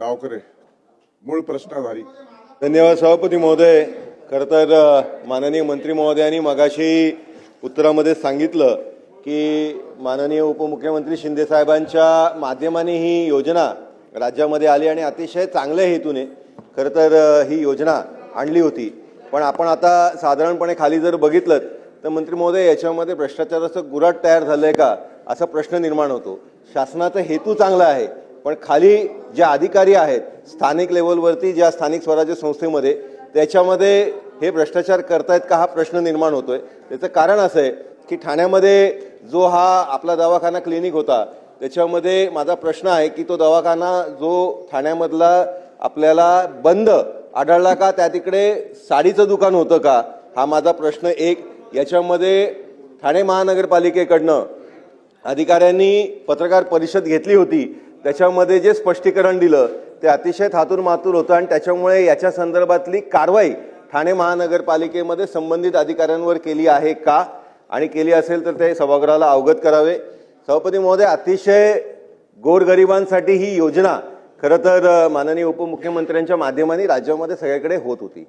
गावकरे मूळ प्रश्नधारी. धन्यवाद सभापती महोदय. खरं तर माननीय मंत्री महोदयांनी मगाशी उत्तरामध्ये सांगितलं की माननीय उपमुख्यमंत्री शिंदे साहेबांच्या माध्यमाने ही योजना राज्यामध्ये आली आणि अतिशय चांगल्या हेतूने खरं तर ही योजना आणली होती. पण आपण आता साधारणपणे खाली जर बघितलं तर मंत्री महोदय याच्यामध्ये भ्रष्टाचाराचं गुराट तयार झालं आहे का? असा प्रश्न निर्माण होतो. शासनाचा हेतू चांगला आहे पण खाली जे अधिकारी आहेत स्थानिक लेवलवरती ज्या स्थानिक स्वराज्य संस्थेमध्ये त्याच्यामध्ये हे भ्रष्टाचार करतायत का हा प्रश्न निर्माण होतोय? त्याचं कारण असं आहे की ठाण्यामध्ये जो हा आपला दवाखाना क्लिनिक होता त्याच्यामध्ये माझा प्रश्न आहे की तो दवाखाना जो ठाण्यामधला आपल्याला बंद आढळला का त्या तिकडे साडीचं दुकान होतं का? हा माझा प्रश्न एक. याच्यामध्ये ठाणे महानगरपालिकेकडनं अधिकाऱ्यांनी पत्रकार परिषद घेतली होती. त्याच्यामध्ये जे स्पष्टीकरण दिलं ते अतिशय थातूर मातूर होतं आणि त्याच्यामुळे याच्या संदर्भातली कारवाई ठाणे महानगरपालिकेमध्ये संबंधित अधिकाऱ्यांवर केली आहे का? आणि केली असेल तर ते सभागृहाला अवगत करावे. सभापती महोदय अतिशय गोरगरिबांसाठी ही योजना खरं तर माननीय उपमुख्यमंत्र्यांच्या माध्यमाने राज्यामध्ये सगळीकडे होत होती.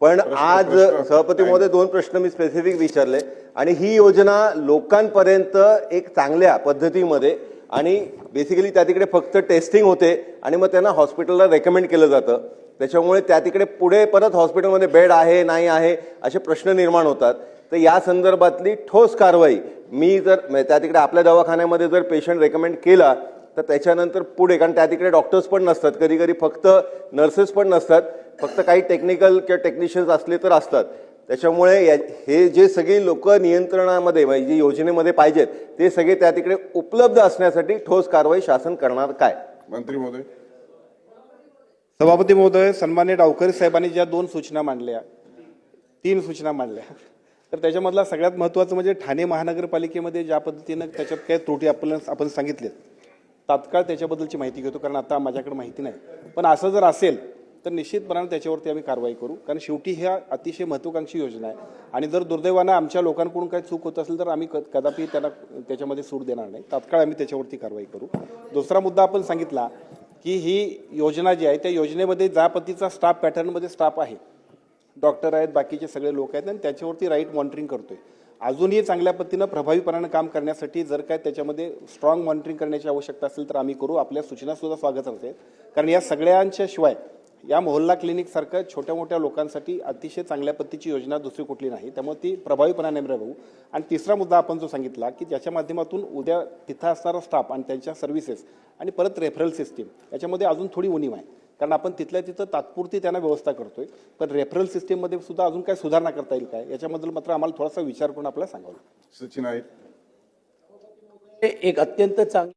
पण आज. सभापती महोदय दोन प्रश्न मी स्पेसिफिक विचारले. आणि ही योजना लोकांपर्यंत एक चांगल्या पद्धतीमध्ये आणि बेसिकली त्या तिकडे फक्त टेस्टिंग होते आणि मग त्यांना हॉस्पिटलला रेकमेंड केलं जातं. त्याच्यामुळे त्या तिकडे पुढे परत हॉस्पिटलमध्ये बेड आहे नाही आहे असे प्रश्न निर्माण होतात. तर या संदर्भातली ठोस कारवाई मी जर म्हणजे त्या तिकडे आपल्या दवाखान्यामध्ये जर पेशंट रेकमेंड केला तर त्याच्यानंतर पुढे कारण त्या तिकडे डॉक्टर्स पण नसतात. कधी कधी फक्त नर्सेस पण नसतात. फक्त काही टेक्निकल किंवा टेक्निशियन्स असले तर असतात. त्याच्यामुळे या- हे जे सगळी लोक नियंत्रणामध्ये म्हणजे जे योजनेमध्ये पाहिजेत ते सगळे त्या तिकडे उपलब्ध असण्यासाठी ठोस कारवाई शासन करणार काय? मंत्री महोदय. सभापती महोदय सन्मान्य डावकरे साहेबांनी ज्या दोन सूचना मांडल्या तीन सूचना मांडल्या तर त्याच्यामधला सगळ्यात महत्त्वाचं म्हणजे ठाणे महानगरपालिकेमध्ये ज्या पद्धतीनं त्याच्यात काय त्रुटी आपण आपण सांगितले तात्काळ त्याच्याबद्दलची माहिती घेतो कारण आता माझ्याकडे माहिती नाही. पण असं जर असेल तर निश्चितपणाने त्याच्यावरती आम्ही कारवाई करू. कारण शेवटी ह्या अतिशय महत्त्वाकांक्षी योजना आहे. आणि जर दुर्दैवानं आमच्या लोकांकडून काही चूक होत असेल तर आम्ही क- कदापि त्यांना त्याच्यामध्ये सूट देणार नाही. तात्काळ आम्ही त्याच्यावरती कारवाई करू. दुसरा मुद्दा आपण सांगितला की ही योजना जी आहे त्या योजनेमध्ये ज्या पतीचा स्टाफ पॅटर्नमध्ये स्टाफ आहे डॉक्टर आहेत बाकीचे सगळे लोक आहेत आणि त्याच्यावरती राईट मॉनिटरिंग करतोय. अजूनही चांगल्या पद्धतीनं प्रभावीपणानं काम करण्यासाठी जर काय त्याच्यामध्ये स्ट्रॉंग मॉनिटरिंग करण्याची आवश्यकता असेल तर आम्ही करू. आपल्या सूचनासुद्धा स्वागत असते कारण या सगळ्यांच्या शिवाय या मोहल्ला क्लिनिक सारखं छोट्या मोठ्या लोकांसाठी अतिशय चांगल्या पद्धतीची योजना दुसरी कुठली नाही. त्यामुळे ती प्रभावीपणाने राहू आणि तिसरा मुद्दा आपण जो सांगितला की ज्याच्या माध्यमातून उद्या तिथं असणारा स्टाफ आणि त्यांच्या सर्व्हिसेस आणि परत रेफरल सिस्टीम याच्यामध्ये अजून थोडी उणीव आहे. कारण आपण तिथल्या तिथं तात्पुरती त्यांना व्यवस्था करतोय. पण रेफरल सिस्टीममध्ये सुद्धा अजून काय सुधारणा करता येईल काय? याच्याबद्दल मात्र आम्हाला थोडासा विचार करून आपल्याला सांगावं सचिन आहे हे एक अत्यंत चांगली